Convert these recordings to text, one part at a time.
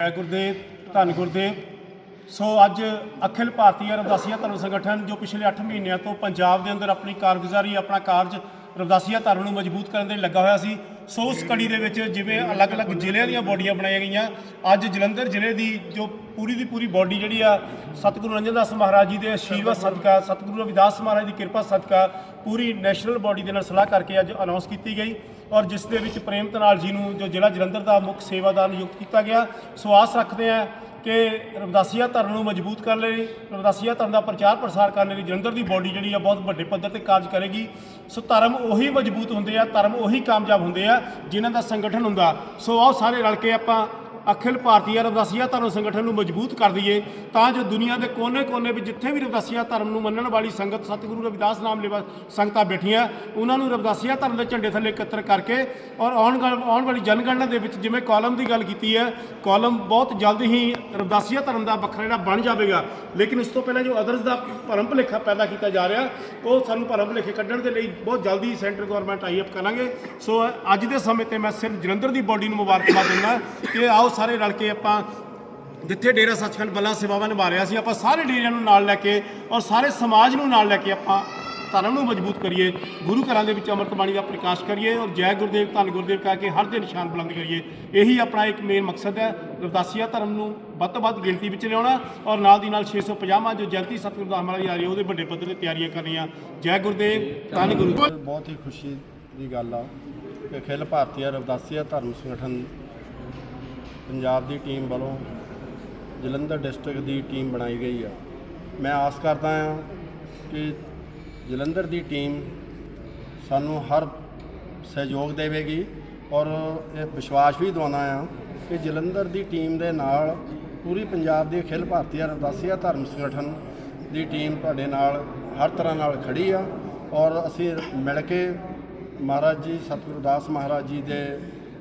ਜੈ ਗੁਰਦੇਵ, ਧੰਨ ਗੁਰਦੇਵ। ਸੋ ਅੱਜ ਅਖਿਲ ਭਾਰਤੀ ਰਵਦਾਸੀਆ ਧਰਮ ਸੰਗਠਨ ਜੋ ਪਿਛਲੇ 8 ਮਹੀਨਿਆਂ ਤੋਂ ਪੰਜਾਬ ਦੇ ਅੰਦਰ ਆਪਣੀ ਕਾਰਗੁਜ਼ਾਰੀ, ਆਪਣਾ ਕਾਰਜ ਰਵਦਾਸੀਆ ਧਰਮ ਨੂੰ ਮਜ਼ਬੂਤ ਕਰਨ ਦੇ ਲੱਗਾ ਹੋਇਆ ਸੀ, ਸੋ ਉਸ ਕੜੀ ਦੇ ਵਿੱਚ ਜਿਵੇਂ ਅਲੱਗ-ਅਲੱਗ ਜ਼ਿਲ੍ਹਿਆਂ ਦੀਆਂ ਬੋਡੀਆਂ ਬਣਾਈਆਂ ਗਈਆਂ, ਅੱਜ ਜਲੰਧਰ ਜ਼ਿਲ੍ਹੇ ਦੀ ਜੋ ਪੂਰੀ ਦੀ ਪੂਰੀ ਬੋਡੀ ਜਿਹੜੀ ਆ, ਸਤਿਗੁਰੂ ਰੰਜਨ ਦਾਸ ਮਹਾਰਾਜ ਜੀ ਦੇ ਆਸ਼ੀਰਵਾਦ ਸਦਕਾ, ਸਤਿਗੁਰੂ ਰਵਿਦਾਸ ਮਹਾਰਾਜ ਦੀ ਕਿਰਪਾ, ਸਦਕਾ, ਪੂਰੀ ਨੈਸ਼ਨਲ ਬੋਡੀ ਦੇ ਨਾਲ ਸਲਾਹ ਕਰਕੇ ਅੱਜ ਅਨਾਉਂਸ ਕੀਤੀ ਗਈ ਔਰ ਜਿਸ ਦੇ ਵਿੱਚ ਪ੍ਰੇਮ ਤਨਾਲ ਜੀ ਨੂੰ ਜੋ ਜ਼ਿਲ੍ਹਾ ਜਲੰਧਰ ਦਾ ਮੁੱਖ ਸੇਵਾਦਾਰ ਨਿਯੁਕਤ ਕੀਤਾ ਗਿਆ ਸੋ ਆਸ ਰੱਖਦੇ ਹਾਂ ਕਿ ਰਵਦਾਸੀਆ ਧਰਮ ਨੂੰ ਮਜ਼ਬੂਤ ਕਰਨ ਲਈ, ਰਵਦਾਸੀਆ ਧਰਮ ਦਾ ਪ੍ਰਚਾਰ ਪ੍ਰਸਾਰ ਕਰਨ ਲਈ ਜਲੰਧਰ ਦੀ ਬੋਡੀ ਜਿਹੜੀ ਆ ਬਹੁਤ ਵੱਡੇ ਪੱਧਰ ਤੇ ਕਾਰਜ ਕਰੇਗੀ। ਸੋ ਧਰਮ ਉਹੀ ਮਜ਼ਬੂਤ ਹੁੰਦੇ ਆ, ਧਰਮ ਉਹੀ ਕਾਮਯਾਬ ਹੁੰਦੇ ਆ ਜਿਨ੍ਹਾਂ ਦਾ ਸੰਗਠਨ ਹੁੰਦਾ। ਸੋ ਆਓ ਸਾਰੇ ਰਲ ਕੇ ਆਪਾਂ ਅਖਿਲ ਭਾਰਤੀ ਰਵਦਾਸੀਆ ਧਰਮ ਸੰਗਠਨ ਨੂੰ ਮਜ਼ਬੂਤ ਕਰ ਦਈਏ, ਤਾਂ ਜੋ ਦੁਨੀਆ ਦੇ ਕੋਨੇ-ਕੋਨੇ ਵਿੱਚ ਜਿੱਥੇ ਵੀ ਰਵਦਾਸੀਆ ਧਰਮ ਨੂੰ ਮੰਨਣ ਵਾਲੀ ਸੰਗਤ ਸਤਿਗੁਰੂ ਰਵਿਦਾਸ ਨਾਮ ਲੈਵਾ ਸੰਗਤਾਂ ਬੈਠੀਆਂ, ਉਹਨਾਂ ਨੂੰ ਰਵਦਾਸੀਆ ਧਰਮ ਦੇ ਝੰਡੇ ਥੱਲੇ ਇਕੱਤਰ ਕਰਕੇ ਔਰ ਆਉਣ ਗੱਲ- ਆਉਣ ਵਾਲੀ ਜਨਗਣਨਾ ਦੇ ਵਿੱਚ ਜਿਵੇਂ ਕਾਲਮ ਦੀ ਗੱਲ ਕੀਤੀ ਹੈ, ਕਾਲਮ ਬਹੁਤ ਜਲਦ ਹੀ ਰਵਦਾਸੀਆ ਧਰਮ ਦਾ ਵੱਖਰਾ ਜਿਹੜਾ ਬਣ ਜਾਵੇਗਾ। ਲੇਕਿਨ ਉਸ ਤੋਂ ਪਹਿਲਾਂ ਜੋ ਅਦਰਸ ਦਾ ਭਰਮ ਭੁਲੇਖਾ ਪੈਦਾ ਕੀਤਾ ਜਾ ਰਿਹਾ, ਉਹ ਸਾਨੂੰ ਭਰਮ ਭੁਲੇਖੇ ਕੱਢਣ ਦੇ ਲਈ ਬਹੁਤ ਜਲਦੀ ਸੈਂਟਰ ਗਵਰਨਮੈਂਟ ਆਈ ਅਪ ਕਰਾਂਗੇ। ਸੋ ਅੱਜ ਦੇ ਸਮੇਂ ਤੇ ਮੈਂ ਸਿਰਫ ਜਲੰਧਰ ਦੀ ਬੋਡੀ ਨੂੰ ਮੁਬਾਰਕਬਾਦ ਦਿੰਦਾ ਕਿ ਆਓ ਸਾਰੇ ਰਲ ਕੇ ਆਪਾਂ ਜਿੱਥੇ ਡੇਰਾ ਸੱਚਖੰਡ ਬੱਲਾ ਸੇਵਾਵਾਂ ਨਿਭਾ ਰਿਹਾ ਸੀ, ਆਪਾਂ ਸਾਰੇ ਡੇਰਿਆਂ ਨੂੰ ਨਾਲ ਲੈ ਕੇ ਔਰ ਸਾਰੇ ਸਮਾਜ ਨੂੰ ਨਾਲ ਲੈ ਕੇ ਆਪਾਂ ਧਰਮ ਨੂੰ ਮਜ਼ਬੂਤ ਕਰੀਏ, ਗੁਰੂ ਘਰਾਂ ਦੇ ਵਿੱਚ ਅੰਮ੍ਰਿਤ ਬਾਣੀ ਦਾ ਪ੍ਰਕਾਸ਼ ਕਰੀਏ ਔਰ ਜੈ ਗੁਰਦੇਵ, ਧੰਨ ਗੁਰਦੇਵ ਕਹਿ ਕੇ ਹਰ ਦੇ ਨਿਸ਼ਾਨ ਬੁਲੰਦ ਕਰੀਏ। ਇਹੀ ਆਪਣਾ ਇੱਕ ਮੇਨ ਮਕਸਦ ਹੈ ਰਵਦਾਸੀਆ ਧਰਮ ਨੂੰ ਵੱਧ ਤੋਂ ਵੱਧ ਗਿਣਤੀ ਵਿੱਚ ਲਿਆਉਣਾ ਔਰ ਨਾਲ ਦੀ ਨਾਲ 650ਵਾਂ ਜੋ ਜਯੰਤੀ ਸਤਿਗੁਰੂ ਦਾ ਮਹਾਰਾਜ ਆ ਰਹੀ ਹੈ ਉਹਦੇ ਵੱਡੇ ਪੱਧਰ ਤੇ ਤਿਆਰੀਆਂ ਕਰਨੀਆਂ ਜੈ ਗੁਰਦੇਵ, ਧੰਨ ਗੁਰੂ। ਬਹੁਤ ਹੀ ਖੁਸ਼ੀ ਦੀ ਗੱਲ ਆ ਕਿ ਅਖਿਲ ਭਾਰਤੀ ਰਵਦਾਸੀਆ ਧਰਮ ਸੰਗਠਨ ਪੰਜਾਬ ਦੀ ਟੀਮ ਵੱਲੋਂ ਜਲੰਧਰ ਡਿਸਟ੍ਰਿਕਟ ਦੀ ਟੀਮ ਬਣਾਈ ਗਈ ਆ। ਮੈਂ ਆਸ ਕਰਦਾ ਹਾਂ ਕਿ ਜਲੰਧਰ ਦੀ ਟੀਮ ਸਾਨੂੰ ਹਰ ਸਹਿਯੋਗ ਦੇਵੇਗੀ ਔਰ ਇਹ ਵਿਸ਼ਵਾਸ ਵੀ ਦਿਵਾਉਂਦਾ ਆ ਕਿ ਜਲੰਧਰ ਦੀ ਟੀਮ ਦੇ ਨਾਲ ਪੂਰੀ ਪੰਜਾਬ ਦੀ ਅਖਿਲ ਭਾਰਤੀ ਰਵਦਾਸੀਆ ਧਰਮ ਸੰਗਠਨ ਦੀ ਟੀਮ ਤੁਹਾਡੇ ਨਾਲ ਹਰ ਤਰ੍ਹਾਂ ਨਾਲ ਖੜੀ ਆ ਔਰ ਅਸੀਂ ਮਿਲ ਕੇ ਮਹਾਰਾਜ ਜੀ ਸਤਿਗੁਰੂ ਦਾਸ ਮਹਾਰਾਜ ਜੀ ਦੇ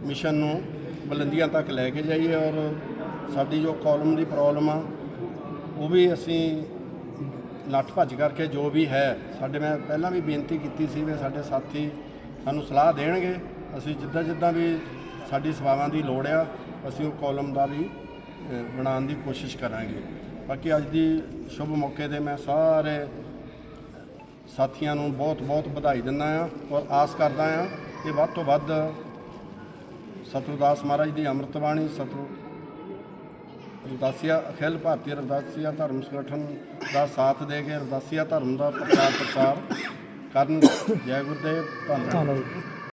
ਮਿਸ਼ਨ ਨੂੰ ਬੁਲੰਦੀਆਂ ਤੱਕ ਲੈ ਕੇ ਜਾਈਏ ਔਰ ਸਾਡੀ ਜੋ ਕਾਲਮ ਦੀ ਪ੍ਰੋਬਲਮ ਆ, ਉਹ ਵੀ ਅਸੀਂ ਲੱਠ ਭੱਜ ਕਰਕੇ ਜੋ ਵੀ ਹੈ, ਸਾਡੇ ਮੈਂ ਪਹਿਲਾਂ ਵੀ ਬੇਨਤੀ ਕੀਤੀ ਸੀ ਵੀ ਸਾਡੇ ਸਾਥੀ ਸਾਨੂੰ ਸਲਾਹ ਦੇਣਗੇ। ਅਸੀਂ ਜਿੱਦਾਂ ਜਿੱਦਾਂ ਵੀ ਸਾਡੀ ਸੇਵਾਵਾਂ ਦੀ ਲੋੜ ਆ, ਅਸੀਂ ਉਹ ਕਾਲਮ ਦਾ ਵੀ ਬਣਾਉਣ ਦੀ ਕੋਸ਼ਿਸ਼ ਕਰਾਂਗੇ। ਬਾਕੀ ਅੱਜ ਦੀ ਸ਼ੁਭ ਮੌਕੇ ਤੇ ਮੈਂ ਸਾਰੇ ਸਾਥੀਆਂ ਨੂੰ ਬਹੁਤ ਬਹੁਤ ਵਧਾਈ ਦਿੰਦਾ ਆ ਔਰ ਆਸ ਕਰਦਾ ਆ ਕਿ ਵੱਧ ਤੋਂ ਵੱਧ ਸਤਿਗੁਰਦਾਸ ਮਹਾਰਾਜ ਦੀ ਅੰਮ੍ਰਿਤ ਬਾਣੀ, ਸਤਿਗੁਰੂ ਰਦਾਸੀਆ ਅਖਿਲ ਭਾਰਤੀ ਰਵਦਾਸੀਆ ਧਰਮ ਸੰਗਠਨ ਦਾ ਸਾਥ ਦੇ ਕੇ ਰਦਾਸੀਆ ਧਰਮ ਦਾ ਪ੍ਰਚਾਰ ਪ੍ਰਸਾਰ ਕਰਨ। ਜੈ ਗੁਰਦੇਵ ਧੰਨਵਾਦ।